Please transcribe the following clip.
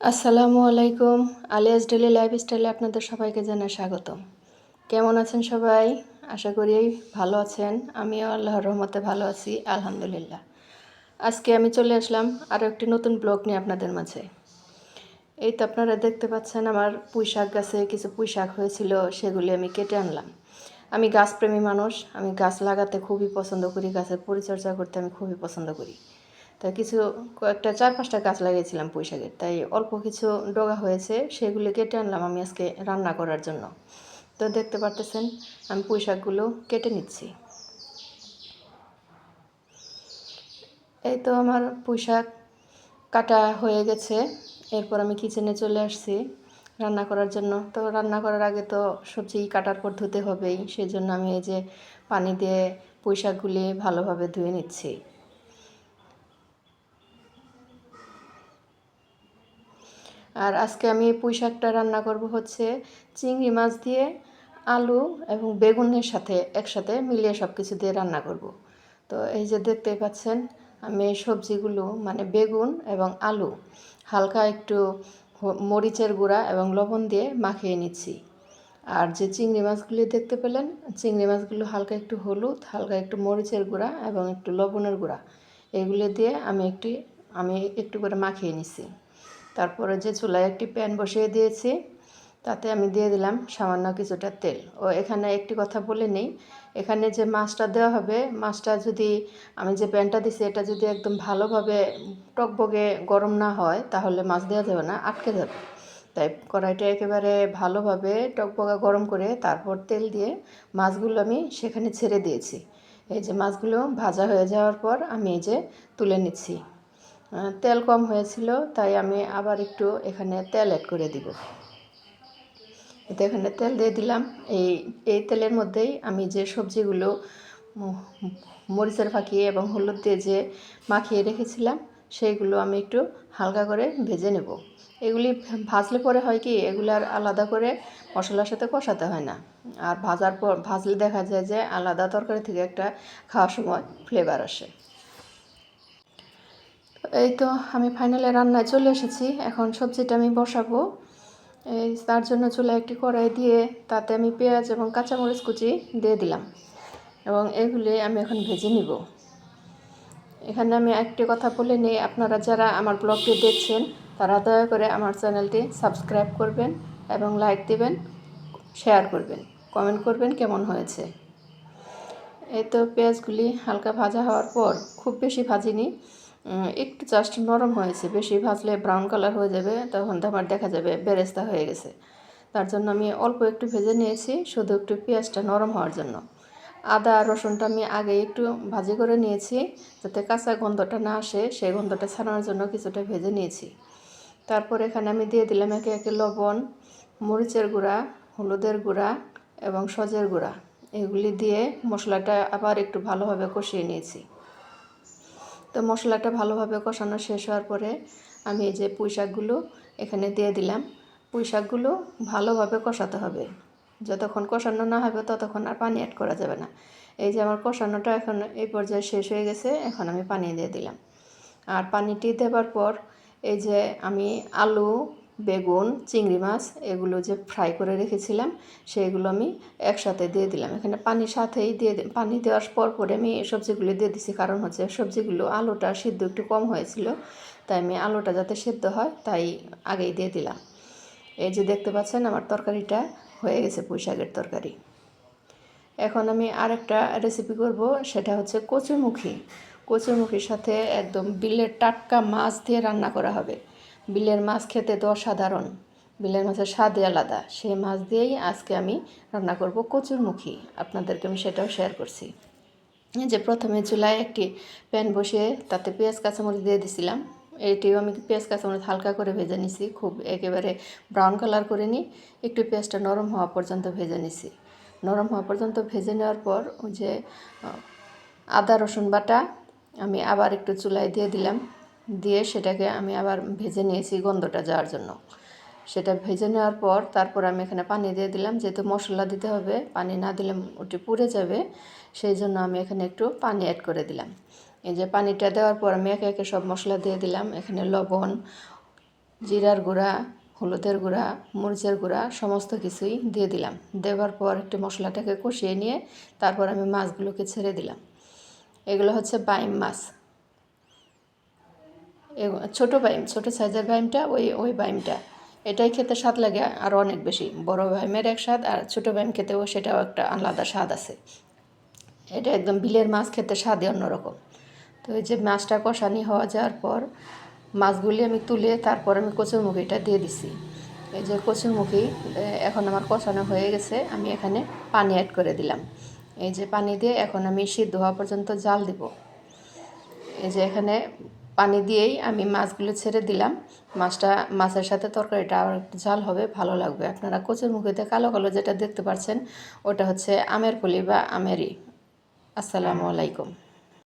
আসসালামু আলাইকুম। Alias daily লাইফস্টাইলে আপনাদের সবাইকে জানাই স্বাগতম। কেমন আছেন সবাই? আশা করি ভালো আছেন। আমিও আল্লাহর রহমতে ভালো আছি, আলহামদুলিল্লাহ। আজকে আমি চলে আসলাম আরও একটি নতুন ব্লগ নিয়ে আপনাদের মাঝে। এই তো আপনারা দেখতে পাচ্ছেন আমার পুঁই শাক গাছে কিছু পুঁই শাক হয়েছিল, সেগুলি আমি কেটে আনলাম। আমি গাছপ্রেমী মানুষ, আমি গাছ লাগাতে খুবই পছন্দ করি, গাছের পরিচর্যা করতে আমি খুবই পছন্দ করি। তা কিছু কয়েকটা, চার পাঁচটা গাছ লাগিয়েছিলাম পুঁই শাকের। তাই অল্প কিছু ডগা হয়েছে সেগুলি কেটে আনলাম আমি আজকে রান্না করার জন্য। তো দেখতে পারতেছেন, আমি পুঁই শাকগুলো কেটে নিচ্ছি। এই তো আমার পুঁই শাক কাটা হয়ে গেছে। এরপর আমি কিচেনে চলে আসছি রান্না করার জন্য। তো রান্না করার আগে তো সবজি কাটার পর ধুতে হবেই সেই জন্য আমি এই যে পানি দিয়ে পুঁই শাকগুলি ভালোভাবে ধুয়ে নিচ্ছি। আর আজকে আমি পুঁই শাকটা রান্না করব হচ্ছে চিংড়ি মাছ দিয়ে, আলু এবং বেগুনের সাথে একসাথে মিলিয়ে সব কিছু দিয়ে রান্না করব। তো এই যে দেখতে পাচ্ছেন, আমি এই সবজিগুলো মানে বেগুন এবং আলু হালকা একটু মরিচের গুঁড়া এবং লবণ দিয়ে মাখিয়ে নিচ্ছি। আর যে চিংড়ি মাছগুলি দেখতে পেলেন, চিংড়ি মাছগুলো হালকা একটু হলুদ, হালকা একটু মরিচের গুঁড়া এবং একটু লবণের গুঁড়া, এগুলো দিয়ে আমি একটি, আমি একটু করে মাখিয়ে নিছি তারপরে যে চুলায় একটি প্যান বসিয়ে দিয়েছি। তাতে আমি দিয়ে দিলাম সামান্য কিছুটা তেল। ও এখানে একটি কথা বলে নেই। এখানে যে মাছটা দেওয়া হবে, মাছটা যদি আমি যে প্যানটা দিছি, এটা যদি একদম ভালোভাবে টকবগে গরম না হয়, তাহলে মাছ দেওয়া যাবে না, আটকে যাবে। তাই কড়াইটা একেবারে ভালোভাবে টকবগা গরম করে তারপর তেল দিয়ে মাছগুলো আমি সেখানে ছেড়ে দিয়েছি। এই যে মাছগুলো ভাজা হয়ে যাওয়ার পর আমি এই যে তুলে নিচ্ছি। তেল কম হয়েছিল, তাই আমি আবার একটু এখানে তেল অ্যাড করে দিব। এতে এখানে তেল দিয়ে দিলাম। এই এই তেলের মধ্যেই আমি যে সবজিগুলো মরিচের ফাঁকি এবং হলুদ দিয়ে যে মাখিয়ে রেখেছিলাম, সেইগুলো আমি একটু হালকা করে ভেজে নেব। এগুলি ভাজলে পরে হয় কি, এগুলো আর আলাদা করে মশলার সাথে কষাতে হয় না। আর ভাজার পর, ভাজলে দেখা যায় যে আলাদা তরকারি থেকে একটা খাওয়ার সময় ফ্লেভার আসে। এই তো আমি ফাইনালে রান্নায় চলে এসেছি। এখন সবজিটা আমি বসাবো। এই তার জন্য চুলে একটি কড়াই দিয়ে তাতে আমি পেঁয়াজ এবং কাঁচামরিচ কুচি দিয়ে দিলাম এবং এগুলি আমি এখন ভেজে নিব। এখানে আমি একটি কথা বলে নিই, আপনারা যারা আমার ব্লগটি দেখছেন, তারা দয়া করে আমার চ্যানেলটি সাবস্ক্রাইব করবেন এবং লাইক দেবেন, শেয়ার করবেন, কমেন্ট করবেন কেমন হয়েছে। এই তো পেঁয়াজগুলি হালকা ভাজা হওয়ার পর খুব বেশি ভাজিনি। একটু জাস্ট নরম হয়েছে বেশি ভাজলে ব্রাউন কালার হয়ে যাবে, তখন তো আমার দেখা যাবে বেরেস্তা হয়ে গেছে। তার জন্য আমি অল্প একটু ভেজে নিয়েছি, শুধু একটু পেঁয়াজটা নরম হওয়ার জন্য। আদা, রসুনটা আমি আগে একটু ভাজি করে নিয়েছি, যাতে কাঁচা গন্ধটা না আসে, সেই গন্ধটা ছাড়ানোর জন্য কিছুটা ভেজে নিয়েছি। তারপর এখানে আমি দিয়ে দিলাম একে একে লবণ, মরিচের গুঁড়া, হলুদের গুঁড়া এবং সজের গুঁড়া। এগুলি দিয়ে মশলাটা আবার একটু ভালোভাবে কষিয়ে নিয়েছি। তো মশলাটা ভালোভাবে কষানো শেষ হওয়ার পরে আমি এই যে পুঁই শাকগুলো এখানে দিয়ে দিলাম। পুঁই শাকগুলো ভালোভাবে কষাতে হবে। যতক্ষণ কষানো না হবে ততক্ষণ আর পানি অ্যাড করা যাবে না। এই যে আমার কষানোটা এখন এই পর্যায়ে শেষ হয়ে গেছে, এখন আমি পানি দিয়ে দিলাম। আর পানিটি দেবার পর এই যে আমি আলু বেগুন, চিংড়ি মাছ এগুলো যে ফ্রাই করে রেখেছিলাম, সেগুলো আমি একসাথে দিয়ে দিলাম। এখানে পানির সাথেই দিয়ে পানি দেওয়ার পর পরে আমি সবজিগুলো দিয়ে দিছি। কারণ হচ্ছে সবজিগুলো আলুটা সিদ্ধ একটু কম হয়েছিল, তাই আমি আলুটা যাতে সিদ্ধ হয় তাই আগেই দিয়ে দিলাম। এই যে দেখতে পাচ্ছেন আমার তরকারিটা হয়ে গেছে পুঁই শাকের তরকারি। এখন আমি আরেকটা রেসিপি করব, সেটা হচ্ছে কচুমুখী। কচুরমুখীর সাথে একদম বিলের টাটকা মাছ দিয়ে রান্না করা হবে। বিলের মাছ খেতে তো অসাধারণ। বিলের মাছের স্বাদই আলাদা। সেই মাছ দিয়েই আজকে আমি রান্না করব কচুরমুখী। আপনাদেরকে আমি সেটাও শেয়ার করছি। যে প্রথমে চুলায় একটি প্যান বসিয়ে তাতে পেঁয়াজ, কাঁচামরিচ দিয়ে দিছিলাম। এটিও আমি পেঁয়াজ, কাঁচামরিচ হালকা করে ভেজে নিছি। খুব একেবারে ব্রাউন কালার করে নিই একটু পেঁয়াজটা নরম হওয়া পর্যন্ত ভেজে নিছি। নরম হওয়া পর্যন্ত ভেজে নেওয়ার পর যে আদা, রসুন বাটা আমি আবার একটু চুলায় দিয়ে দিলাম। দিয়ে সেটাকে আমি আবার ভেজে নিয়েছি গন্ধটা যাওয়ার জন্য। সেটা ভেজে নেওয়ার পর তারপর আমি এখানে পানি দিয়ে দিলাম। যেহেতু মশলা দিতে হবে, পানি না দিলে ওটি পুড়ে যাবে, সেই জন্য আমি এখানে একটু পানি অ্যাড করে দিলাম। এই যে পানিটা দেওয়ার পর আমি একে একে সব মশলা দিয়ে দিলাম। এখানে লবণ, জিরার গুঁড়া, হলুদের গুঁড়া, মরিচের গুঁড়া, সমস্ত কিছুই দিয়ে দিলাম। দেওয়ার পর একটু মশলাটাকে কষিয়ে নিয়ে তারপর আমি মাছগুলোকে ছেড়ে দিলাম। এগুলো হচ্ছে বাইম মাছ। ছোট বাইম ছোটো সাইজের বাইমটা ওই ওই বাইমটা এটাই খেতে স্বাদ লাগে আরও অনেক বেশি। বড় বাইমের এক স্বাদ আর ছোটো বাইম খেতেও সেটাও একটা আলাদা স্বাদ আছে। এটা একদম বিলের মাছ খেতে স্বাদই অন্যরকম। তো এই যে মাছটা কষানি হওয়া যাওয়ার পর মাছগুলি আমি তুলে তারপর আমি কচুরমুখিটা দিয়ে দিছি। এই যে কচুরমুখি এখন আমার কষানো হয়ে গেছে, আমি এখানে পানি অ্যাড করে দিলাম। এই যে পানি দিয়ে এখন আমি সিদ্ধ হওয়া পর্যন্ত জাল দিব। এই যে এখানে পানি দিয়েই আমি মাছগুলো ছেড়ে দিলাম। মাছটা, মাছের সাথে তরকারিটা আর একটু ঝাল হবে, ভালো লাগবে। আপনারা কচুর মুখেতে কালো কালো যেটা দেখতে পাচ্ছেন ওটা হচ্ছে আমের পলি বা আমেরি আসসালামু আলাইকুম।